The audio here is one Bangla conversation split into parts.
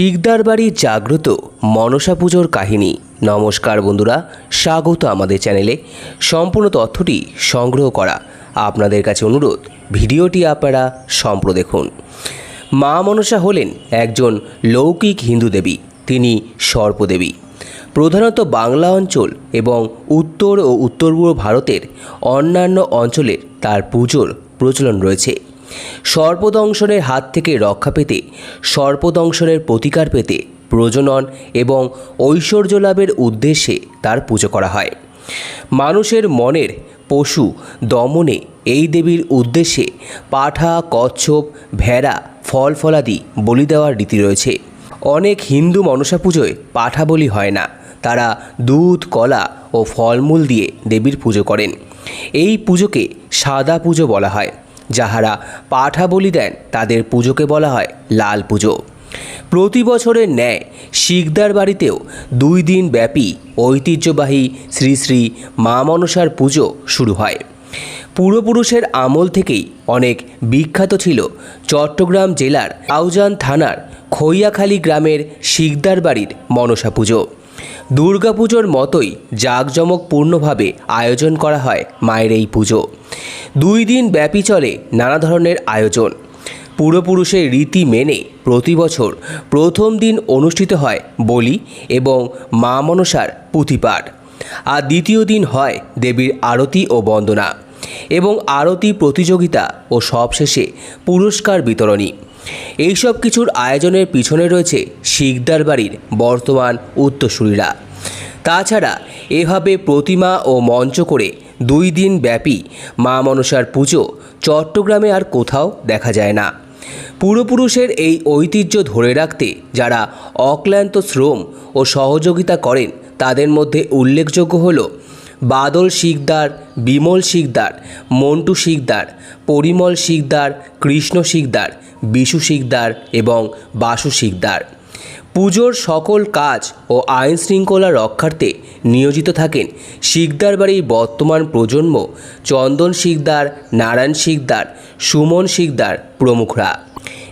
শিকদার বাড়ির জাগ্রত মনসা পুজোর কাহিনী। নমস্কার বন্ধুরা, স্বাগত আমাদের চ্যানেলে। সম্পূর্ণ তথ্যটি সংগ্রহ করা আপনাদের কাছে অনুরোধ, ভিডিওটি আপনারা সম্প্র দেখুন। মা মনসা হলেন একজন লৌকিক হিন্দু দেবী, তিনি সর্পদেবী। প্রধানত বাংলা অঞ্চল এবং উত্তর ও উত্তর পূর্ব ভারতের অন্যান্য অঞ্চলের তার পুজোর প্রচলন রয়েছে। সর্পদংশনের হাত থেকে রক্ষা পেতে, সর্পদংশনের প্রতিকার পেতে প্রজনন এবং ঐশ্বর্য লাভের উদ্দেশ্যে তার পুজো করা হয়। মানুষের মনের পশু দমনে এই দেবীর উদ্দেশ্যে পাঠা, কচ্ছপ, ভেড়া, ফল ফলাদি বলি দেওয়ার রীতি রয়েছে। অনেক হিন্দু মনসা পুজোয় পাঠা বলি হয় না, তারা দুধ, কলা ও ফলমূল দিয়ে দেবীর পুজো করেন। এই পুজোকে সাদা পুজো বলা হয়। যাহারা পাঠা বলি দেন, তাদের পুজোকে বলা হয় লাল পুজো। প্রতি বছরের ন্যায় শিকদার বাড়িতেও দুই দিন ব্যাপী ঐতিহ্যবাহী শ্রী শ্রী মা মনসার পুজো শুরু হয়। পূর্বপুরুষের আমল থেকেই অনেক বিখ্যাত ছিল চট্টগ্রাম জেলার আউজান থানার খৈয়াখালী গ্রামের শিকদার বাড়ির মনসা পুজো। দুর্গাপুজোর মতোই জাঁকজমকপূর্ণভাবে আয়োজন করা হয় মায়ের এই পুজো। দুই দিন ব্যাপী চলে নানা ধরনের আয়োজন। পূর্বপুরুষের রীতি মেনে প্রতি বছর প্রথম দিন অনুষ্ঠিত হয় বলি এবং মা মনসার পুঁথিপাঠ। আর দ্বিতীয় দিন হয় দেবীর আরতি ও বন্দনা এবং আরতি প্রতিযোগিতা ও সবশেষে পুরস্কার বিতরণী। এইসব কিছুর আয়োজনের পিছনে রয়েছে শিকদার বাড়ির বর্তমান উত্তরসূরিরা। তাছাড়া এভাবে প্রতিমা ও মঞ্চ করে দুই দিন ব্যাপী মা মনসার পুজো চট্টগ্রামে আর কোথাও দেখা যায় না। পূর্বপুরুষের এই ঐতিহ্য ধরে রাখতে যারা অক্লান্ত শ্রম ও সহযোগিতা করেন, তাদের মধ্যে উল্লেখযোগ্য হল বাদল শিকদার, বিমল শিকদার, মন্টু শিকদার, পরিমল শিকদার, কৃষ্ণ শিকদার, বিশু শিকদার এবং বাসু শিকদার। পুজোর সকল কাজ ও আইন শৃঙ্খলা রক্ষার্থে নিয়োজিত থাকেন শিকদার বাড়ির বর্তমান প্রজন্ম চন্দন শিকদার, নারায়ণ শিকদার, সুমন শিকদার প্রমুখরা।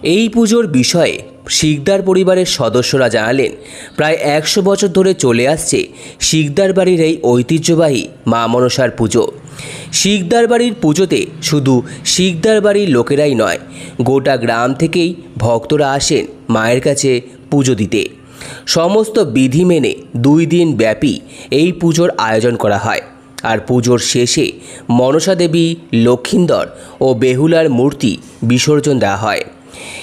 এই পুজোর বিষয়ে শিকদার পরিবারের সদস্যরা জানালেন, প্রায় একশো বছর ধরে চলে আসছে শিকদার বাড়ির এই ঐতিহ্যবাহী মা মনসার পুজো। শিকদার বাড়ির পুজোতে শুধু শিকদার বাড়ির লোকেরাই নয়, গোটা গ্রাম থেকেই ভক্তরা আসেন মায়ের কাছে পুজো দিতে। সমস্ত বিধি মেনে দুই দিন ব্যাপী এই পুজোর আয়োজন করা হয়। আর পুজোর শেষে মনসা দেবী, লক্ষিন্দর ও বেহুলার মূর্তি বিসর্জন দেওয়া হয়।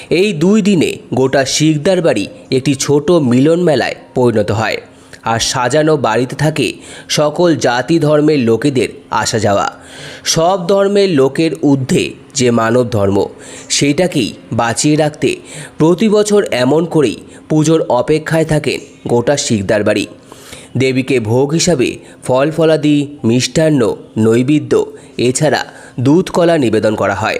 এই দুই দিনে গোটা শিকদার বাড়ি একটি ছোট মিলন মেলায় পরিণত হয় আর সাজানো বাড়িতে থাকে সকল জাতি ধর্মের লোকেদের আসা যাওয়া। সব ধর্মের লোকের ঊর্ধ্বে যে মানব ধর্ম, সেইটাকেই বাঁচিয়ে রাখতে প্রতি বছর এমন করেই পুজোর অপেক্ষায় থাকেন গোটা শিকদার বাড়ি। দেবীকে ভোগ হিসাবে ফল ফলাদি মিষ্টান্ন, নৈবেদ্য, এছাড়া দুধ কলা নিবেদন করা হয়।